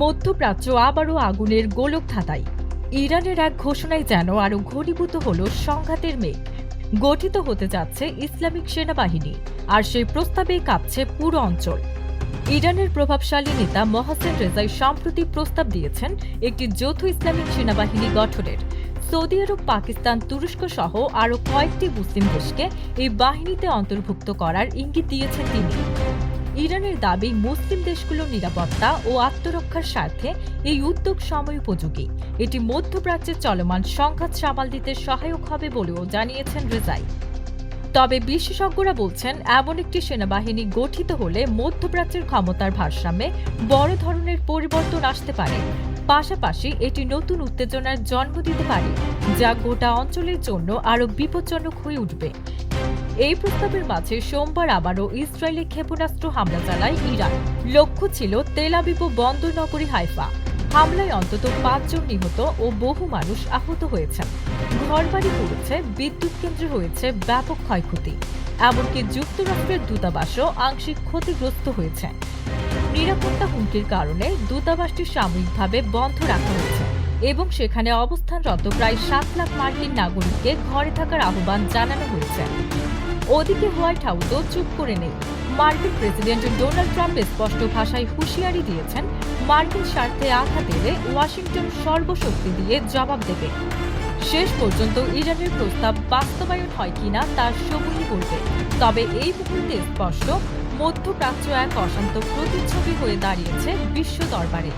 মধ্যপ্রাচ্য আবারও আগুনের গোলক ধাঁধাই। ইরানের এক ঘোষণায় যেন আরও ঘনীভূত হল সংঘাতের মেঘ। গঠিত হতে যাচ্ছে ইসলামিক সেনাবাহিনী, আর সেই প্রস্তাবে কাঁপছে পুরো অঞ্চল। ইরানের প্রভাবশালী নেতা মহাসেন রেজাই সম্প্রতি প্রস্তাব দিয়েছেন একটি যৌথ ইসলামিক সেনাবাহিনী গঠনের। সৌদি আরব, পাকিস্তান, তুরস্ক সহ আরও কয়েকটি মুসলিম দেশকে এই বাহিনীতে অন্তর্ভুক্ত করার ইঙ্গিত দিয়েছেন তিনি। ইরানের দাবি মুসলিম দেশগুলোর নিরাপত্তা ও আত্মরক্ষার স্বার্থে এই উদ্যোগ সময় উপযোগী। এটি মধ্যপ্রাচ্যে চলমান সংঘাত সামাল দিতে সহায়ক হবে বলেও জানিয়েছেন রেজাই। তবে বিশেষজ্ঞরা বলছেন, এমন একটি সেনাবাহিনী গঠিত হলে মধ্যপ্রাচ্যের ক্ষমতার ভারসাম্যে বড় ধরনের পরিবর্তন আসতে পারে। পাশাপাশি এটি নতুন উত্তেজনার জন্ম দিতে পারে, যা গোটা অঞ্চলের জন্য আরও বিপজ্জনক হয়ে উঠবে। এই প্রস্তাবের মাঝে সোমবার আবারও ইসরায়েলে ক্ষেপণাস্ত্র হামলা চালায় ইরান। লক্ষ্য ছিল তেল আবিব বন্দর নগরী হাইফা। হামলায় অন্তত পাঁচজন নিহত ও বহু মানুষ আহত হয়েছেন। ঘরবাড়ি পড়েছে, বিদ্যুৎ কেন্দ্রে হয়েছে ব্যাপক ক্ষয়ক্ষতি। এমনকি যুক্তরাষ্ট্রের দূতাবাসও আংশিক ক্ষতিগ্রস্ত হয়েছে। নিরাপত্তা হুমকির কারণে দূতাবাসটি সাময়িকভাবে বন্ধ রাখা হয়েছে এবং সেখানে অবস্থানরত প্রায় সাত লাখ মার্কিন নাগরিককে ঘরে থাকার আহ্বান জানানো হয়েছে। ওদিকে হোয়াইট হাউসও চুপ করে নেই। মার্কিন প্রেসিডেন্ট ডোনাল্ড ট্রাম্প স্পষ্ট ভাষায় হুঁশিয়ারি দিয়েছেন, মার্কিন স্বার্থে আঘাত এলে ওয়াশিংটন সর্বশক্তি দিয়ে জবাব দেবে। শেষ পর্যন্ত ইরানের প্রস্তাব বাস্তবায়ন হয় কিনা তার সময়ই বলবে। তবে এই মুহূর্তে স্পষ্ট মধ্যপ্রাচ্য এক অশান্ত প্রতিচ্ছবি হয়ে দাঁড়িয়েছে বিশ্ব দরবারে।